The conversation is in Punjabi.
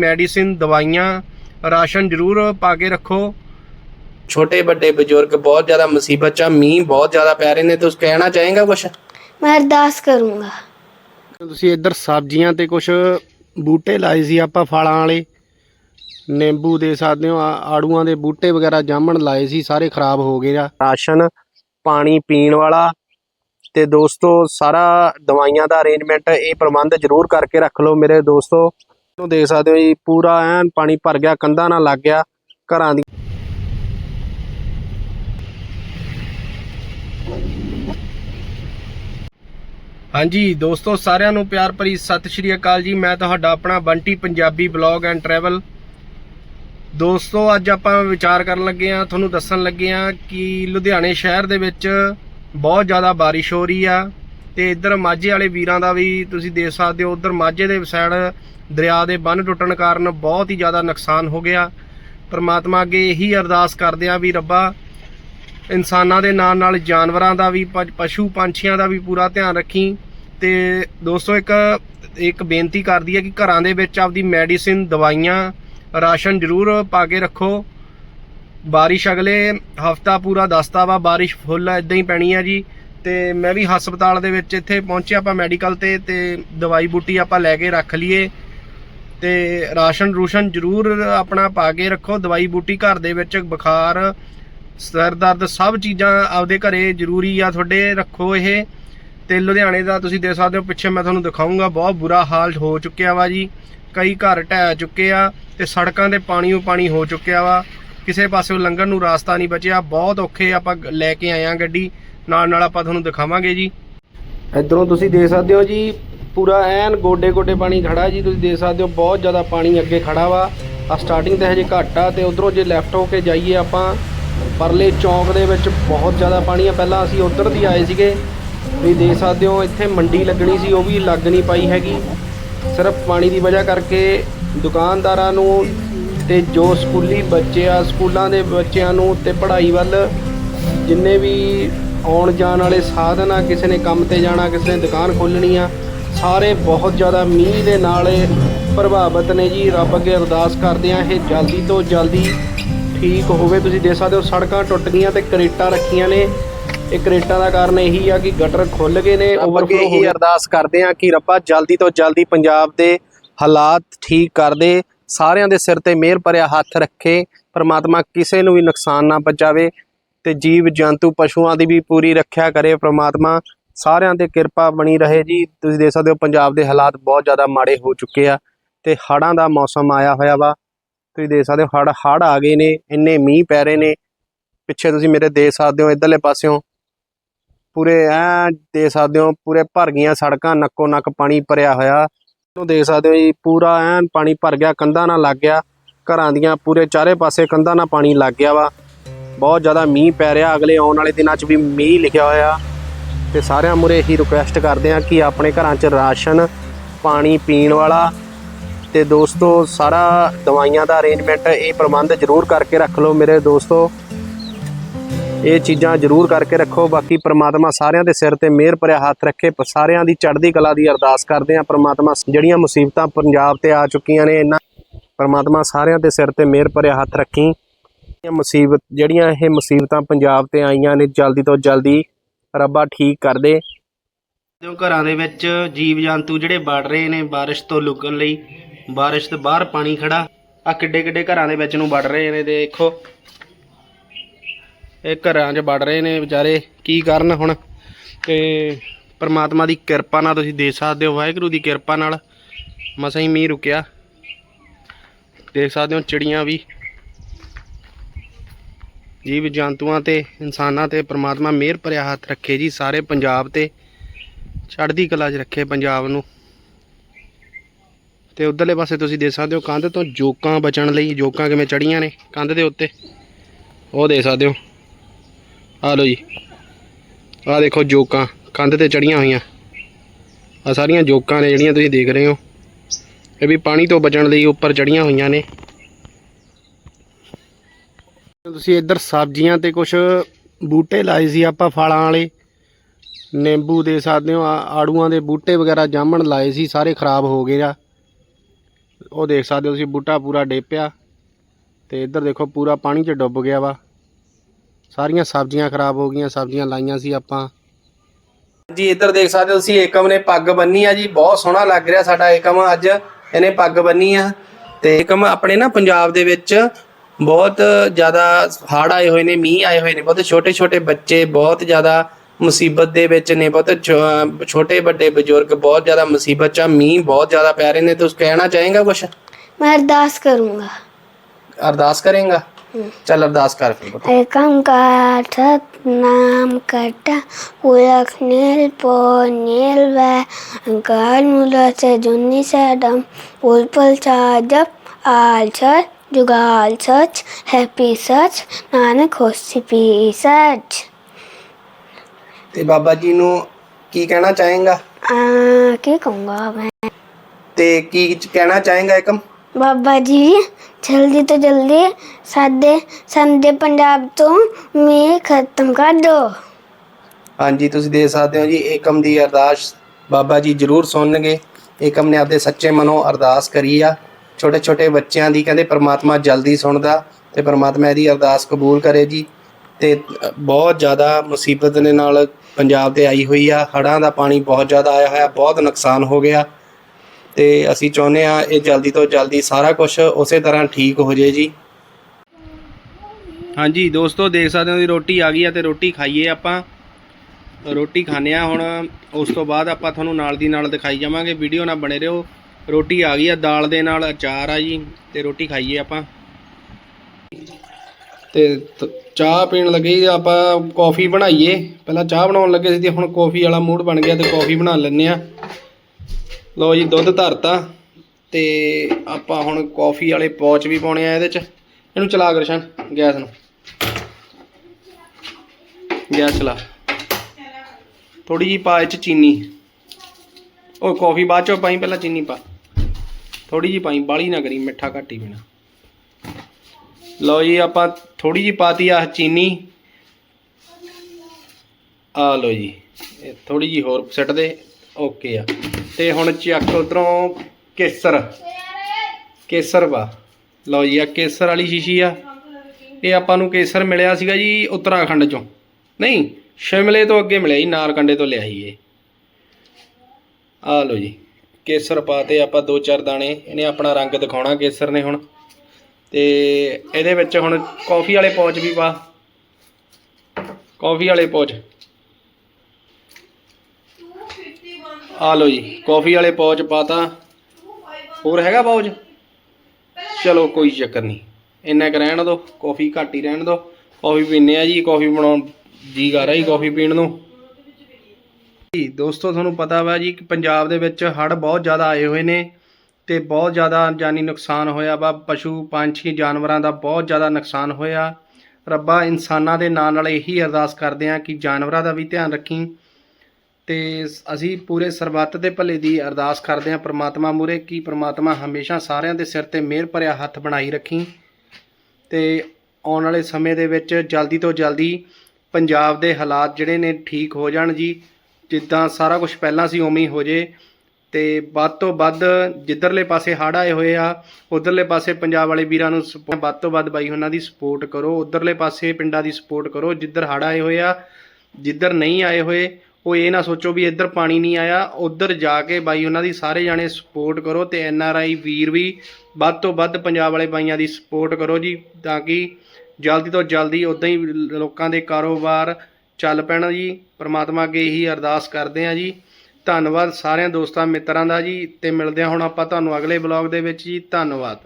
ਮੈਡੀਸਿਨ ਦਵਾਈਆਂ ਰਾਸ਼ਨ ਜ਼ਰੂਰ ਪਾ ਕੇ ਰੱਖੋ। ਛੋਟੇ ਵੱਡੇ ਬਜ਼ੁਰਗ ਬਹੁਤ ਜ਼ਿਆਦਾ ਮੁਸੀਬਤ ਚ ਮੀਂਹ ਬਹੁਤ ਜ਼ਿਆਦਾ ਪੈ ਰਹੇ ਨੇ ਤੁਸੀਂ ਕਹਿਣਾ ਚਾਹੇਗਾ ਕੁਝ ਮੈਂ ਅਰਦਾਸ ਕਰੂੰਗਾ। ਤੁਸੀਂ ਇੱਧਰ ਸਬਜ਼ੀਆਂ ਤੇ ਕੁਝ ਬੂਟੇ ਲਾਏ ਸੀ ਆਪਾਂ ਫਲਾਂ ਵਾਲੇ। ਨਿੰਬੂ ਦੇ ਸਕਦੇ ਆ- ਆੜੂਆਂ ਦੇ ਬੂਟੇ ਵਗੈਰਾ ਜਾਮਣ ਲਾਏ ਸੀ ਸਾਰੇ ਖਰਾਬ ਹੋ ਗਏ ਆ। ਰਾਸ਼ਨ ਪਾਣੀ ਪੀਣ ਵਾਲਾ ਤੇ ਦੋਸਤੋ ਸਾਰਾ ਦਵਾਈਆਂ ਦਾ ਅਰੇਂਜਮੈਂਟ ਇਹ ਪ੍ਰਬੰਧ ਜ਼ਰੂਰ ਕਰਕੇ ਰੱਖ ਲਓ ਮੇਰੇ ਦੋਸਤੋ। ਨੂੰ ਦੇਖ ਸਕਦੇ ਹੋ ਜੀ, ਪੂਰਾ ਐਨ ਪਾਣੀ ਭਰ ਗਿਆ, ਕੰਧਾਂ ਨਾਲ ਲੱਗ ਗਿਆ, ਘਰਾਂ ਦੀ। ਹਾਂਜੀ ਦੋਸਤੋ, ਸਾਰਿਆਂ ਨੂੰ ਪਿਆਰ ਭਰੀ ਸਤਿ ਸ਼੍ਰੀ ਅਕਾਲ ਜੀ। ਮੈਂ ਤੁਹਾਡਾ ਆਪਣਾ Bunty Punjabi blog and travel. ਦੋਸਤੋ, ਅੱਜ ਆਪਾਂ ਵਿਚਾਰ ਕਰਨ ਲੱਗੇ ਆ ਤੁਹਾਨੂੰ ਦੱਸਣ ਲੱਗੇ ਆ ਕਿ ਲੁਧਿਆਣੇ ਸ਼ਹਿਰ ਦੇ ਵਿੱਚ ਬਹੁਤ ਜ਼ਿਆਦਾ ਬਾਰਿਸ਼ ਹੋ ਰਹੀ ਆ ਤੇ ਇੱਧਰ ਮਾਝੇ ਵਾਲੇ ਵੀਰਾਂ ਦਾ ਵੀ ਤੁਸੀਂ ਦੇਖ ਸਕਦੇ ਹੋ, ਉਧਰ ਮਾਝੇ ਦੇ ਸਾਈਡ ਦਰਿਆ ਦੇ ਬੰਨ ਟੁੱਟਣ ਕਾਰਨ ਬਹੁਤ ਹੀ ਜ਼ਿਆਦਾ ਨੁਕਸਾਨ ਹੋ ਗਿਆ। ਪਰਮਾਤਮਾ ਅੱਗੇ ਇਹੀ ਅਰਦਾਸ ਕਰਦੇ ਆ ਵੀ ਰੱਬਾ, ਇਨਸਾਨਾਂ ਦੇ ਨਾਲ ਨਾਲ ਜਾਨਵਰਾਂ ਦਾ ਵੀ ਪਸ਼ੂ ਪੰਛੀਆਂ ਦਾ ਵੀ ਪੂਰਾ ਧਿਆਨ ਰੱਖੀ। ਤੇ ਦੋਸਤੋ, ਇੱਕ ਇੱਕ ਬੇਨਤੀ ਕਰਦੀ ਹੈ ਕਿ ਘਰਾਂ ਦੇ ਵਿੱਚ ਆਪਦੀ ਮੈਡੀਸਿਨ, ਦਵਾਈਆਂ ਰਾਸ਼ਨ ਜ਼ਰੂਰ ਪਾ ਕੇ ਰੱਖੋ। ਬਾਰਿਸ਼ ਅਗਲੇ ਹਫਤਾ ਪੂਰਾ ਦਸਤਾ ਵਾ, ਬਾਰਿਸ਼ ਫੁੱਲ ਇਦਾਂ ਹੀ ਪੈਣੀ ਆ ਜੀ। ਤੇ ਮੈਂ ਵੀ ਹਸਪਤਾਲ ਦੇ ਵਿੱਚ ਇੱਥੇ ਪਹੁੰਚਿਆ ਆਪਾਂ ਮੈਡੀਕਲ ਤੇ ਤੇ ਦਵਾਈ ਬੂਟੀ ਆਪਾਂ ਲੈ ਕੇ ਰੱਖ ਲਈਏ। ਤੇ ਰਾਸ਼ਨ ਰੂਸ਼ਨ ਜ਼ਰੂਰ ਆਪਣਾ ਪਾ ਕੇ ਰੱਖੋ। ਦਵਾਈ ਬੂਟੀ ਘਰ ਦੇ ਵਿੱਚ ਬੁਖਾਰ, ਸਿਰ ਦਰਦ, ਸਭ ਚੀਜ਼ਾਂ ਆਪਦੇ ਘਰੇ ਜ਼ਰੂਰੀ ਆ ਤੁਹਾਡੇ, ਰੱਖੋ ਇਹ। ਤੇ ਲੁਧਿਆਣੇ ਦਾ ਤੁਸੀਂ ਦੇਖ ਸਕਦੇ ਹੋ, ਪਿੱਛੇ ਮੈਂ ਤੁਹਾਨੂੰ ਦਿਖਾਉਂਗਾ ਬਹੁਤ ਬੁਰਾ ਹਾਲ ਹੋ ਚੁੱਕਿਆ ਵਾ ਜੀ। ਕਈ ਘਰ ਢਹਿ ਚੁੱਕੇ ਆ ਤੇ ਸੜਕਾਂ ਤੇ ਪਾਣੀ ਓ ਪਾਣੀ ਹੋ ਚੁੱਕਿਆ ਵਾ। ਕਿਸੇ ਪਾਸਿਓਂ ਲੰਘਣ ਨੂੰ ਰਾਸਤਾ ਨਹੀਂ ਬਚਿਆ। ਬਹੁਤ ਔਖੇ ਆਪਾਂ ਗ- ਲੈ ਕੇ ਆਏ ਆ ਗੱਡੀ। ਨਾਲ ਨਾਲ ਆਪਾਂ ਤੁਹਾਨੂੰ ਦਿਖਾਵਾਂਗੇ ਜੀ। ਇਧਰੋਂ ਤੁਸੀਂ ਦੇਖ ਸਕਦੇ ਹੋ ਜੀ ਪੂਰਾ ਐਨ ਗੋਡੇ ਗੋਡੇ ਪਾਣੀ ਖੜਾ ਜੀ, ਤੁਸੀਂ ਦੇਖ ਸਕਦੇ ਹੋ, ਬਹੁਤ ਜ਼ਿਆਦਾ ਪਾਣੀ ਅੱਗੇ ਖੜਾ ਵਾ। ਆ ਸਟਾਰਟਿੰਗ ਤੇ ਹਜੇ ਘੱਟ ਆ ਤੇ ਉਧਰੋਂ ਜੇ ਲੈਫਟ ਹੋ ਕੇ ਜਾਈਏ ਆਪਾਂ, ਪਰਲੇ ਚੌਂਕ ਦੇ ਵਿੱਚ ਬਹੁਤ ਜ਼ਿਆਦਾ ਪਾਣੀ ਆ। ਪਹਿਲਾਂ ਅਸੀਂ ਉਧਰ ਦੀ ਆਏ ਸੀਗੇ, ਤੁਸੀਂ ਦੇਖ ਸਕਦੇ ਹੋ, ਇੱਥੇ ਮੰਡੀ ਲੱਗਣੀ ਸੀ, ਉਹ ਵੀ ਲੱਗ ਨਹੀਂ ਪਾਈ ਹੈਗੀ। ਸਿਰਫ ਪਾਣੀ ਦੀ ਵਜ੍ਹਾ ਕਰਕੇ ਦੁਕਾਨਦਾਰਾਂ ਨੂੰ ਤੇ ਜੋ ਸਕੂਲੀ ਬੱਚੇ ਆ, ਸਕੂਲਾਂ ਦੇ ਬੱਚਿਆਂ ਨੂੰ ਤੇ ਪੜ੍ਹਾਈ ਵੱਲ ਜਿੰਨੇ ਵੀ ਆਉਣ ਜਾਣ ਵਾਲੇ ਸਾਧਨ ਆ, ਕਿਸੇ ਨੇ ਕੰਮ ਤੇ ਜਾਣਾ, ਕਿਸੇ ਨੇ ਦੁਕਾਨ ਖੋਲਣੀ ਆ ਸਾਰੇ ਬਹੁਤ ਜ਼ਿਆਦਾ ਮੀਂਹ ਦੇ ਨਾਲ ਪ੍ਰਭਾਵਿਤ ਨੇ ਜੀ। ਰੱਬ ਅੱਗੇ ਅਰਦਾਸ ਕਰਦੇ ਆ ਇਹ ਜਲਦੀ ਤੋਂ ਜਲਦੀ ਠੀਕ ਹੋਵੇ। ਤੁਸੀਂ ਦੇਖ ਸਕਦੇ ਹੋ ਸੜਕਾਂ ਟੁੱਟ ਗਈਆਂ ਤੇ ਕਰੇਟਾਂ ਰੱਖੀਆਂ ਨੇ। ਇਹ ਕਰੇਟਾਂ ਦਾ ਕਾਰਨ ਇਹੀ ਆ ਕਿ ਗਟਰ ਖੁੱਲ ਗਏ ਨੇ ਓਵਰਫਲੋ ਹੋ ਗਏ। ਅਰਦਾਸ ਕਰਦੇ ਆ ਕਿ ਰੱਬਾ ਜਲਦੀ ਤੋਂ ਜਲਦੀ ਪੰਜਾਬ ਦੇ ਹਾਲਾਤ ਠੀਕ ਕਰ ਦੇ। ਸਾਰਿਆਂ ਦੇ ਸਿਰ ਤੇ ਮਿਹਰ ਭਰਿਆ ਹੱਥ ਰੱਖੇ। ਪ੍ਰਮਾਤਮਾ ਕਿਸੇ ਨੂੰ ਵੀ ਨੁਕਸਾਨ ਨਾ ਪਹੁੰਚਾਵੇ ਤੇ ਜੀਵ ਜੰਤੂ ਪਸ਼ੂਆਂ ਦੀ ਵੀ ਪੂਰੀ ਰੱਖਿਆ ਕਰੇ ਪ੍ਰਮਾਤਮਾ। ਸਾਰਿਆਂ ਤੇ ਕਿਰਪਾ ਬਣੀ ਰਹੇ ਜੀ। ਤੁਸੀਂ ਦੇਖ ਸਕਦੇ ਹੋ ਪੰਜਾਬ ਦੇ ਹਾਲਾਤ ਬਹੁਤ ਜ਼ਿਆਦਾ ਮਾੜੇ ਹੋ ਚੁੱਕੇ ਆ ਤੇ ਹੜ੍ਹਾਂ ਦਾ ਮੌਸਮ ਆਇਆ ਹੋਇਆ ਵਾ। ਤੁਸੀਂ ਦੇਖ ਸਕਦੇ ਹੋ ਹੜ੍ਹ ਹੜ੍ਹ ਆ ਗਏ ਨੇ, ਇੰਨੇ ਮੀਂਹ ਪੈ ਰਹੇ ਨੇ। ਪਿੱਛੇ ਤੁਸੀਂ ਮੇਰੇ ਦੇਖ ਸਕਦੇ ਹੋ ਇਧਰਲੇ ਪਾਸਿਓਂ ਪੂਰੇ ਐ ਦੇਖ ਸਕਦੇ ਹੋ, ਪੂਰੇ ਭਰ ਗਈਆਂ ਸੜਕਾਂ, ਨੱਕੋ ਨੱਕ ਪਾਣੀ ਭਰਿਆ ਹੋਇਆ। ਨੂੰ ਦੇਖ ਸਕਦੇ ਹੋ ਜੀ, ਪੂਰਾ ਐਨ ਪਾਣੀ ਭਰ ਗਿਆ, ਕੰਧਾਂ ਨਾਲ ਲੱਗ ਗਿਆ। ਘਰਾਂ ਦੀਆਂ ਪੂਰੇ ਚਾਰੇ ਪਾਸੇ ਕੰਧਾਂ ਨਾਲ ਪਾਣੀ ਲੱਗ ਗਿਆ ਵਾ। ਬਹੁਤ ਜ਼ਿਆਦਾ ਮੀਂਹ ਪੈ ਰਿਹਾ, ਅਗਲੇ ਆਉਣ ਵਾਲੇ ਦਿਨਾਂ 'ਚ ਵੀ ਮੀਂਹ ਲਿਖਿਆ ਹੋਇਆ। ਤੇ ਸਾਰਿਆਂ ਮੁਰੇ ਇਹੀ ਰਿਕੁਐਸਟ ਕਰਦੇ ਆ ਕਿ ਆਪਣੇ ਘਰਾਂ 'ਚ ਰਾਸ਼ਨ, ਪਾਣੀ ਪੀਣ ਵਾਲਾ ਤੇ ਦੋਸਤੋ ਸਾਰਾ ਦਵਾਈਆਂ ਦਾ ਅਰੇਂਜਮੈਂਟ ਇਹ ਪ੍ਰਬੰਧ ਜ਼ਰੂਰ ਕਰਕੇ ਰੱਖ ਲਓ ਮੇਰੇ ਦੋਸਤੋ। ਇਹ ਚੀਜ਼ਾਂ ਜ਼ਰੂਰ ਕਰਕੇ ਰੱਖੋ, ਬਾਕੀ ਪ੍ਰਮਾਤਮਾ ਸਾਰਿਆਂ ਦੇ ਸਿਰ ਤੇ ਮਿਹਰ ਭਰਿਆ ਹੱਥ ਰੱਖੇ ਸਾਰਿਆਂ ਦੀ ਚੜ੍ਹਦੀ ਕਲਾ ਦੀ ਅਰਦਾਸ ਕਰਦੇ ਆ ਪ੍ਰਮਾਤਮਾ ਜਿਹੜੀਆਂ ਮੁਸੀਬਤਾਂ ਪੰਜਾਬ ਤੇ ਆ ਚੁੱਕੀਆਂ ਨੇ, ਇਹਨਾਂ ਪ੍ਰਮਾਤਮਾ ਸਾਰਿਆਂ ਦੇ ਸਿਰ ਤੇ ਮਿਹਰ ਭਰਿਆ ਹੱਥ ਰੱਖੀ। ਮੁਸੀਬਤ ਜਿਹੜੀਆਂ ਇਹ ਮੁਸੀਬਤਾਂ ਪੰਜਾਬ ਤੇ ਆਈਆਂ ਨੇ ਜਲਦੀ ਤੋਂ ਜਲਦੀ ਰੱਬਾ ਠੀਕ ਕਰ ਦੇ। ਜੋ ਘਰਾਂ ਦੇ ਵਿੱਚ ਜੀਵ ਜੰਤੂ ਜਿਹੜੇ ਵੜ ਰਹੇ ਨੇ, ਬਾਰਿਸ਼ ਤੋਂ ਲੁਕਣ ਲਈ, ਬਾਰਿਸ਼ ਤੋਂ ਬਾਹਰ ਪਾਣੀ ਖੜਾ ਆ ਕਿੱਡੇ ਕਿੱਡੇ ਘਰਾਂ ਦੇ ਵਿੱਚ ਨੂੰ ਵੜ ਰਹੇ ਨੇ, ਦੇਖੋ। ਇਹ ਘਰਾਂ 'ਚ ਵੜ ਰਹੇ ਨੇ ਵਿਚਾਰੇ, ਕੀ ਕਰਨ ਹੁਣ? ਤੇ ਪਰਮਾਤਮਾ ਦੀ ਕਿਰਪਾ ਨਾਲ ਤੁਸੀਂ ਦੇਖ ਸਕਦੇ ਹੋ, ਵਾਹਿਗੁਰੂ ਦੀ ਕਿਰਪਾ ਨਾਲ ਮਸਾਂ ਹੀ ਮੀਂਹ ਰੁਕਿਆ। ਦੇਖ ਸਕਦੇ ਹੋ ਚਿੜੀਆਂ ਵੀ। ਜੀਵ ਜੰਤੂਆਂ ਤੇ ਇਨਸਾਨਾਂ ਤੇ ਪ੍ਰਮਾਤਮਾ ਮਿਹਰ ਭਰਿਆ ਹੱਥ ਰੱਖੇ ਜੀ, ਸਾਰੇ ਪੰਜਾਬ ਤੇ ਚੜ੍ਹਦੀ ਕਲਾ 'ਚ ਰੱਖੇ ਪੰਜਾਬ ਨੂੰ। ਤੇ ਉਧਰਲੇ ਪਾਸੇ ਤੁਸੀਂ ਦੇਖ ਸਕਦੇ ਹੋ ਕੰਧ ਤੋਂ ਜੋਕਾਂ ਬਚਣ ਲਈ, ਜੋਕਾਂ ਕਿਵੇਂ ਚੜੀਆਂ ਨੇ ਕੰਧ ਦੇ ਉੱਤੇ। ਉਹ ਦੇਖ ਸਕਦੇ ਹੋ। ਆ ਲਓ ਜੀ। ਆ ਦੇਖੋ ਜੋਕਾਂ ਕੰਧ ਤੇ ਚੜੀਆਂ ਹੋਈਆਂ। ਆ ਸਾਰੀਆਂ ਜੋਕਾਂ ਨੇ ਜਿਹੜੀਆਂ ਤੁਸੀਂ ਦੇਖ ਰਹੇ ਹੋ। ਇਹ ਵੀ ਪਾਣੀ ਤੋਂ ਬਚਣ ਲਈ ਉੱਪਰ ਚੜੀਆਂ ਹੋਈਆਂ ਨੇ। ਤੁਸੀਂ ਇੱਧਰ ਸਬਜ਼ੀਆਂ ਤੇ ਕੁਝ ਬੂਟੇ ਲਾਏ ਸੀ ਆਪਾਂ ਫਲਾਂ ਵਾਲੇ। ਨਿੰਬੂ ਦੇ ਸਕਦੇ ਹੋ ਆੜੂਆਂ ਦੇ ਬੂਟੇ ਵਗੈਰਾ ਜਾਮਣ ਲਾਏ ਸੀ, ਸਾਰੇ ਖਰਾਬ ਹੋ ਗਏ ਆ। ਉਹ ਦੇਖ ਸਕਦੇ ਹੋ ਤੁਸੀਂ, ਬੂਟਾ ਪੂਰਾ ਡੇਪਿਆ। ਤੇ ਇੱਧਰ ਦੇਖੋ, ਪੂਰਾ ਪਾਣੀ 'ਚ ਡੁੱਬ ਗਿਆ ਵਾ। ਸਾਰੀਆਂ ਸਬਜ਼ੀਆਂ ਖਰਾਬ ਹੋ ਗਈਆਂ, ਸਬਜ਼ੀਆਂ ਲਾਈਆਂ ਸੀ ਆਪਾਂ। ਜੀ, ਇੱਧਰ ਦੇਖ ਸਕਦੇ ਹੋ ਤੁਸੀਂ, ਏਕਮ ਨੇ ਪੱਗ ਬੰਨੀ ਆ ਜੀ। ਬਹੁਤ ਸੋਹਣਾ ਲੱਗ ਰਿਹਾ ਸਾਡਾ ਏਕਮ ਅੱਜ। ਇਹਨੇ ਪੱਗ ਬੰਨੀ ਆ। ਤੇ ਏਕਮ ਆਪਣੇ ਨਾ ਪੰਜਾਬ ਦੇ ਵਿੱਚ ਬਹੁਤ ਜ਼ਿਆਦਾ ਹੜ੍ਹ ਆਏ ਹੋਏ ਨੇ ਮੀਂਹ ਆਏ ਹੋਏ ਨੇ ਬਹੁਤ ਛੋਟੇ ਛੋਟੇ ਬੱਚੇ ਬਹੁਤ ਜ਼ਿਆਦਾ ਮੁਸੀਬਤ ਦੇ ਵਿੱਚ ਨੇ ਬਹੁਤ ਛੋ- ਛੋਟੇ ਵੱਡੇ ਬਜ਼ੁਰਗ ਬਹੁਤ ਜ਼ਿਆਦਾ ਮੁਸੀਬਤ ਚ ਆ, ਮੀਂਹ ਬਹੁਤ ਜ਼ਿਆਦਾ ਪੈ ਰਹੇ ਨੇ ਤੁਸੀਂ ਕਹਿਣਾ ਚਾਹੇਗਾ ਕੁਛ मैं अरदास करूंगा ਅਰਦਾਸ ਕਰੇਗਾ ਚੱਲ ਅਰਦਾਸ ਕਰ ਫਿਰ ਪੁੱਤ। एकम का नाम कटा उलक नील पो नील व गाल मुला से जुन्नी से डम उलपल चाजब आल सच Jugal search, happy search, Nanak ਹੋਸੀ ਪੀ search. ਤੇ ਬਾਬਾ ਜੀ ਨੂੰ ਕੀ ਕਹਿਣਾ ਚਾਹੇਗਾ? ਆ ਕੀ ਕਹੂੰਗਾ ਮੈਂ? ਤੇ ਕੀ ਕਹਿਣਾ ਚਾਹੇਗਾ ਏਕਮ? ਬਾਬਾ ਜੀ ਜਲਦੀ ਤੋਂ ਜਲਦੀ ਸਾਡੇ ਸੰਦੇ ਪੰਜਾਬ ਤੋਂ ਮੇ ਖਤਮ ਕਰ ਦੋ। ਹਾਂਜੀ ਤੁਸੀਂ ਦੇਖ ਸਕਦੇ ਹੋ ਜੀ ਏਕਮ ਦੀ ਅਰਦਾਸ ਬਾਬਾ ਜੀ ਜ਼ਰੂਰ ਸੁਣਨਗੇ। ਏਕਮ ਨੇ ਆਪਦੇ ਸੱਚੇ ਮਨੋਂ ਅਰਦਾਸ ਕਰੀ ਆ। ਛੋਟੇ ਛੋਟੇ ਬੱਚਿਆਂ ਦੀ ਕਹਿੰਦੇ ਪ੍ਰਮਾਤਮਾ ਜਲਦੀ ਸੁਣਦਾ ਤੇ ਪ੍ਰਮਾਤਮਾ ਇਹਦੀ ਅਰਦਾਸ ਕਬੂਲ ਕਰੇ ਜੀ। ਤੇ ਬਹੁਤ ਜ਼ਿਆਦਾ ਮੁਸੀਬਤ ਦੇ ਨਾਲ ਪੰਜਾਬ ਤੇ ਆਈ ਹੋਈ ਆ। ਹੜ੍ਹਾਂ ਦਾ ਪਾਣੀ ਬਹੁਤ ਜ਼ਿਆਦਾ ਆਇਆ ਹੋਇਆ, ਬਹੁਤ ਨੁਕਸਾਨ ਹੋ ਗਿਆ। ਤੇ ਅਸੀਂ ਚਾਹੁੰਦੇ ਆ ਇਹ ਜਲਦੀ ਤੋਂ ਜਲਦੀ ਸਾਰਾ ਕੁਝ ਉਸੇ ਤਰ੍ਹਾਂ ਠੀਕ ਹੋ ਜੇ ਜੀ। ਹਾਂਜੀ, ਦੋਸਤੋ ਦੇਖ ਸਕਦੇ ਹੋ ਜੀ, ਰੋਟੀ ਆ ਗਈ ਆ ਤੇ ਰੋਟੀ ਖਾਈਏ ਆਪਾਂ। ਰੋਟੀ ਖਾਣੇ ਆ ਹੁਣ, ਉਸ ਤੋਂ ਬਾਅਦ ਆਪਾਂ ਤੁਹਾਨੂੰ ਨਾਲ ਦੀ ਨਾਲ ਦਿਖਾਈ ਜਾਵਾਂਗੇ। ਵੀਡੀਓ ਨਾਲ ਬਣੇ ਰਹੋ। ਰੋਟੀ ਆ ਗਈ ਆ, ਦਾਲ ਦੇ ਨਾਲ ਅਚਾਰ ਆ ਜੀ, ਤੇ ਰੋਟੀ ਖਾਈਏ ਆਪਾਂ। ਤੇ ਚਾਹ ਪੀਣ ਲੱਗੇ ਜੀ, ਆਪਾਂ ਕੌਫੀ ਬਣਾਈਏ। ਪਹਿਲਾਂ ਚਾਹ ਬਣਾਉਣ ਲੱਗੇ ਸੀ ਤੇ ਹੁਣ ਕੌਫੀ ਵਾਲਾ ਮੂਡ ਬਣ ਗਿਆ ਤੇ ਕੌਫੀ ਬਣਾ ਲੈਂਦੇ ਆ ਲਓ ਜੀ, ਦੁੱਧ ਧਰਤਾ, ਤੇ ਆਪਾਂ ਹੁਣ ਕੌਫੀ ਵਾਲੇ ਪੌਚ ਵੀ ਪਾਉਣੇ ਆ ਇਹਦੇ ਚ। ਇਹਨੂੰ ਚਲਾ ਗਰਸ਼ਨ ਗੈਸ ਨੂੰ। ਗੈਸ ਚਲਾ। ਥੋੜੀ ਜੀ ਪਾ ਇਹ ਚ ਚੀਨੀ। ਉਹ ਕੌਫੀ ਬਾਅਦ ਚੋਂ ਪਾਈ, ਪਹਿਲਾਂ ਚੀਨੀ ਪਾ। ਥੋੜੀ ਜੀ ਪਾਈ ਬਾਲੀ ਨਾ ਕਰੀ, ਮਿੱਠਾ ਘੱਟ ਹੀ ਪੀਣਾ। ਲਓ ਜੀ, ਆਪਾਂ ਥੋੜੀ ਜੀ ਪਾਤੀ ਆ ਚੀਨੀ। ਆ ਲਓ ਜੀ, ਇਹ ਥੋੜੀ ਜੀ ਹੋਰ ਸਿੱਟ ਦੇ, ਓਕੇ ਆ। ਤੇ ਹੁਣ ਚੱਕ ਉਧਰੋਂ ਕੇਸਰ। ਕੇਸਰ ਵਾ ਲਓ ਜੀ ਆ ਕੇਸਰ ਵਾਲੀ ਸ਼ੀਸ਼ੀ ਆ। ਇਹ ਆਪਾਂ ਨੂੰ ਕੇਸਰ ਮਿਲਿਆ ਸੀਗਾ ਜੀ ਉੱਤਰਾਖੰਡ ਚੋਂ। ਨਹੀਂ, ਸ਼ਿਮਲੇ ਤੋਂ ਅੱਗੇ ਮਿਲਿਆ ਜੀ, ਨਾਰਕੰਡੇ ਤੋਂ ਲਿਆ ਸੀ ਇਹ। ਆ ਲਓ ਜੀ। ਕੇਸਰ ਪਾਤੇ ਆਪਾਂ ਦੋ ਚਾਰ ਦਾਣੇ, ਇਹਨੇ ਆਪਣਾ ਰੰਗ ਦਿਖਾਉਣਾ ਕੇਸਰ ਨੇ ਹੁਣ। ਤੇ ਇਹਦੇ ਵਿੱਚ ਹੁਣ ਕੌਫੀ ਵਾਲੇ ਪੌਚ ਵੀ ਪਾ। ਕੌਫੀ ਵਾਲੇ ਪੌਚ। ਆ ਲਓ ਜੀ, ਕੌਫੀ ਵਾਲੇ ਪੌਚ ਪਾਤਾ। ਹੋਰ ਹੈਗਾ ਪੌਚ? ਚਲੋ ਕੋਈ ਚੱਕਰ ਨਹੀਂ। ਇੰਨਾ ਕੁ ਰਹਿਣ ਦੋ, ਕੌਫੀ ਘੱਟ ਹੀ ਰਹਿਣ ਦੋ। ਕੌਫੀ ਪੀਨੇ ਆ ਜੀ, ਕੌਫੀ ਬਣਾਉਣ ਜੀ ਕਰ ਰਿਹਾ ਜੀ ਕੌਫੀ ਪੀਣ ਨੂੰ। ਜੀ। ਦੋਸਤੋ, ਤੁਹਾਨੂੰ ਪਤਾ ਵਾ ਜੀ ਕਿ ਪੰਜਾਬ ਦੇ ਵਿੱਚ ਹੜ੍ਹ ਬਹੁਤ ਜ਼ਿਆਦਾ ਆਏ ਹੋਏ ਨੇ ਤੇ ਬਹੁਤ ਜ਼ਿਆਦਾ ਜਾਨੀ ਨੁਕਸਾਨ ਹੋਇਆ ਵਾ। ਪਸ਼ੂ, ਪੰਛੀ, ਜਾਨਵਰਾਂ ਦਾ ਬਹੁਤ ਜ਼ਿਆਦਾ ਨੁਕਸਾਨ ਹੋਇਆ। ਰੱਬਾ ਇਨਸਾਨਾਂ ਦੇ ਨਾਲ ਨਾਲ ਇਹੀ ਅਰਦਾਸ ਕਰਦੇ ਆ ਕਿ ਜਾਨਵਰਾਂ ਦਾ ਵੀ ਧਿਆਨ ਰੱਖੀ ਤੇ ਅਸੀਂ ਪੂਰੇ ਸਰਬੱਤ ਦੇ ਭਲੇ ਦੀ ਅਰਦਾਸ ਕਰਦੇ ਹਾਂ। ਪ੍ਰਮਾਤਮਾ ਮੂਰੇ ਕਿ ਪ੍ਰਮਾਤਮਾ ਹਮੇਸ਼ਾ ਸਾਰਿਆਂ ਦੇ ਸਿਰ ਤੇ ਮਿਹਰ ਭਰਿਆ ਹੱਥ ਬਣਾਈ ਰੱਖੀ ਤੇ ਆਉਣ ਵਾਲੇ ਸਮੇਂ ਦੇ ਵਿੱਚ ਜਲਦੀ ਤੋਂ ਜਲਦੀ ਪੰਜਾਬ ਦੇ ਹਾਲਾਤ ਜਿਹੜੇ ਨੇ ਠੀਕ ਹੋ ਜਾਣ ਜੀ। ਜਿੱਦਾਂ ਸਾਰਾ ਕੁਝ ਪਹਿਲਾਂ ਸੀ, ਉਵੇਂ ਹੀ ਹੋ ਜੇ। ਤੇ ਵੱਧ ਤੋਂ ਵੱਧ ਜਿੱਧਰਲੇ ਪਾਸੇ ਹੜ੍ਹ ਆਏ ਹੋਏ ਆ, ਉਧਰਲੇ ਪਾਸੇ ਪੰਜਾਬ ਵਾਲੇ ਵੀਰਾਂ ਨੂੰ ਸਪੋ- ਵੱਧ ਤੋਂ ਵੱਧ ਬਾਈ ਉਹਨਾਂ ਦੀ ਸਪੋਰਟ ਕਰੋ। ਉਧਰਲੇ ਪਾਸੇ ਪਿੰਡਾਂ ਦੀ ਸਪੋਰਟ ਕਰੋ। ਜਿੱਧਰ ਹੜ੍ਹ ਆਏ ਹੋਏ ਆ, ਜਿੱਧਰ ਨਹੀਂ ਆਏ ਹੋਏ, ਉਹ ਇਹ ਨਾ ਸੋਚੋ ਵੀ ਇੱਧਰ ਪਾਣੀ ਨਹੀਂ ਆਇਆ, ਉਧਰ ਜਾ ਕੇ ਬਾਈ ਉਹਨਾਂ ਦੀ ਸਾਰੇ ਜਾਣੇ ਸਪੋਰਟ ਕਰੋ ਤੇ ਐਨ ਆਰ ਆਈ ਵੀਰ ਵੀ ਵੱਧ ਤੋਂ ਵੱਧ ਪੰਜਾਬ ਵਾਲੇ ਬਾਈਆਂ ਦੀ ਸਪੋਰਟ ਕਰੋ ਜੀ, ਤਾਂ ਕਿ ਜਲਦੀ ਤੋਂ ਜਲਦੀ ਉਦਾਂ ਹੀ ਲੋਕਾਂ ਦੇ ਕਾਰੋਬਾਰ ਚੱਲ ਪੈਣਾ ਜੀ। ਪ੍ਰਮਾਤਮਾ ਅੱਗੇ ਇਹੀ ਅਰਦਾਸ ਕਰਦੇ ਆ ਜੀ। ਧੰਨਵਾਦ ਸਾਰਿਆਂ ਦੋਸਤਾਂ ਮਿੱਤਰਾਂ ਦਾ ਜੀ। ਤੇ ਮਿਲਦੇ ਹਾਂ ਹੁਣ ਆਪਾਂ ਤੁਹਾਨੂੰ ਅਗਲੇ ਬਲੌਗ ਦੇ ਵਿੱਚ ਜੀ। ਧੰਨਵਾਦ।